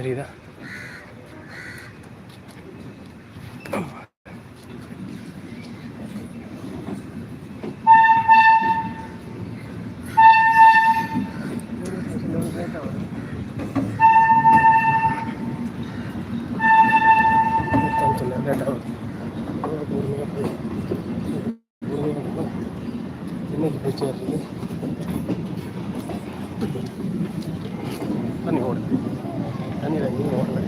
தெரியுதா? சொன்னேன் லேட்டாக இன்னைக்கு போச்சு? இருக்கு தண்ணி ஓடுது தண்ணியில் எங்கேயும் ஓடல.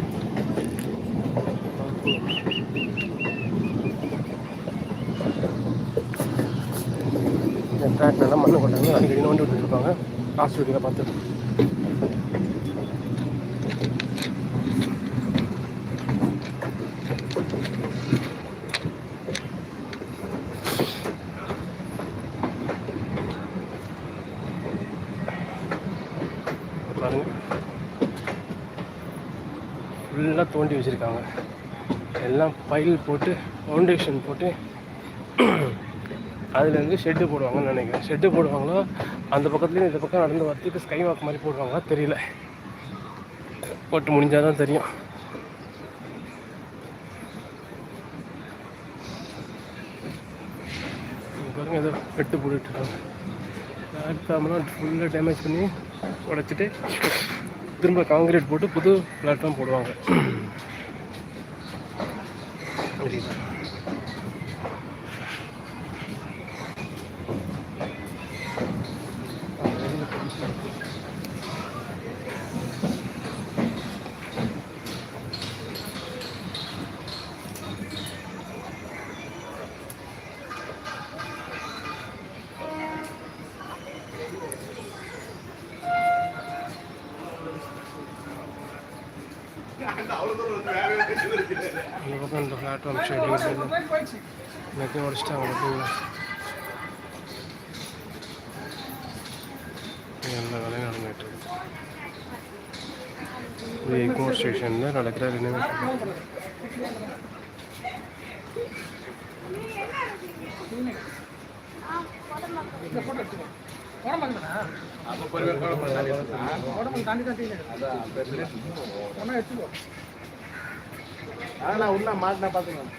இந்த ட்ராக்லாம் மண்ணு கொண்டாங்க அடிக்கடி நோண்டி விட்டுருப்பாங்க காசு வீட்டில் பார்த்து பாருங்க. ஃபுல்லாக தோண்டி வச்சுருக்காங்க. எல்லாம் பைல் போட்டு ஃபவுண்டேஷன் போட்டு அதுலேருந்து ஷெட்டு போடுவாங்கன்னு நினைக்கிறேன். ஷெட்டு போடுவாங்களோ? அந்த பக்கத்துலேயும் இந்த பக்கம் நடந்து வரத்துக்கு ஸ்கை வாக் மாதிரி போடுவாங்களா? தெரியல. போட்டு முடிஞ்சால் தான் தெரியும் பாருங்க ஏதோ வெட்டு போட்டுட்ருக்காங்க பிளாட்ஃபார்ம்லாம் ஃபுல்லாக டேமேஜ் பண்ணி உடச்சிட்டு திரும்ப காங்கிரீட் போட்டு புது பிளாட்ஃபார்ம் போடுவாங்க. புரியுதா இந்த பக்கம் இந்த பிளாட்ஃபார்ம் ஷெட் எல்லாத்தையும் உடச்சிட்டாங்க பார்த்தீங்களா எல்லா வேலையும் நடந்துகிட்டு இருக்கு இது நான் உள்ள மாட்டினா பார்த்துக்கலாம்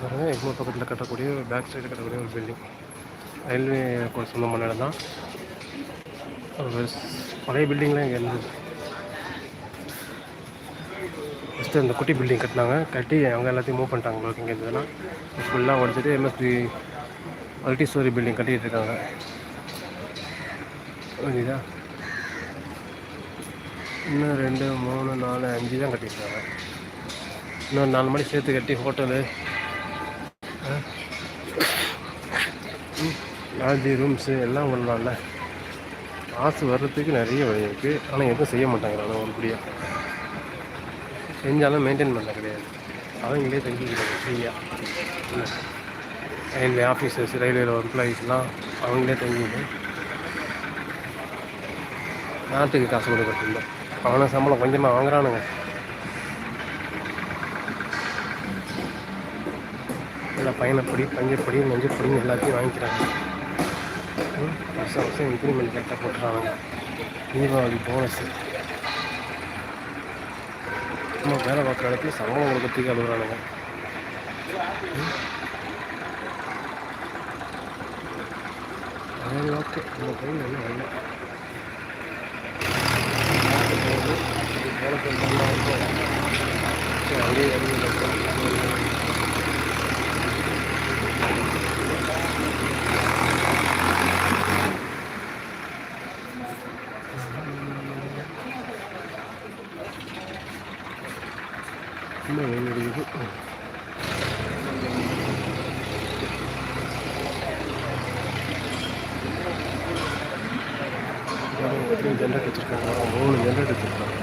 பாருங்க எக்மோர் பக்கத்தில் கட்டக்கூடிய பேக் சைடு கட்டக்கூடிய ஒரு பில்டிங் ரயில்வே சொந்தமான இடம் தான். ஒரு பழைய பில்டிங்லாம் இங்கே இருந்தது. ஃபஸ்ட்டு அந்த குட்டி பில்டிங் கட்டினாங்க. கட்டி அவங்க எல்லாத்தையும் மூவ் பண்ணிட்டாங்க உங்களுக்கு இங்கே இதெல்லாம் ஃபுல்லாக உடச்சிட்டு எம்எஸ்பி மல்டி ஸ்டோரி பில்டிங் கட்டிகிட்டு இருக்காங்க. புரியுதா? இன்னும் ரெண்டு மூணு நாலு அஞ்சு தான் கட்டியிருக்காங்க. இன்னும் நாலு மணி சேர்த்து கட்டி ஹோட்டலு லாட்ஜி ரூம்ஸு எல்லாம் பண்ணலாம்ல. காசு வர்றதுக்கு நிறைய வழி இருக்குது ஆனால் எதுவும் செய்ய மாட்டாங்க நான் ஒரு உருப்படியாக செஞ்சாலும் மெயின்டைன் பண்ண கிடையாது. அவங்களே தங்கிக்கிறாங்க ஃப்ரீயாக ரயில்வே ஆஃபீஸர்ஸ் ரயில்வேல எம்ப்ளாயீஸ்லாம் அவங்களே தங்கிட்டு நாட்டுக்கு காசு கொடுக்கறதில்ல அவனை சம்பளம் கொஞ்சமாக வாங்குறானுங்க. எல்லாம் பயணப்படி பஞ்சப்படி நெஞ்சப்படின்னு எல்லாத்தையும் வாங்கிக்கிறாங்க. வருஷம் வருஷம் இன்க்ரிமெண்ட் கரெக்டாக போட்டுறாங்க தீபாவளி போனஸ் நம்ம வேலை பார்க்குற இடத்துல சம்பளம் கொடுக்கறதுக்கு அழுகுறானுங்க சரி ஓகே இந்த ட்ரெயின் என்ன வரல அப்படியே பயங்கரமாக வெயில் அடிக்குது ஜென்ரேட் வச்சுருக்காங்க மூணு ஜென்ரேட் வச்சுருக்காங்க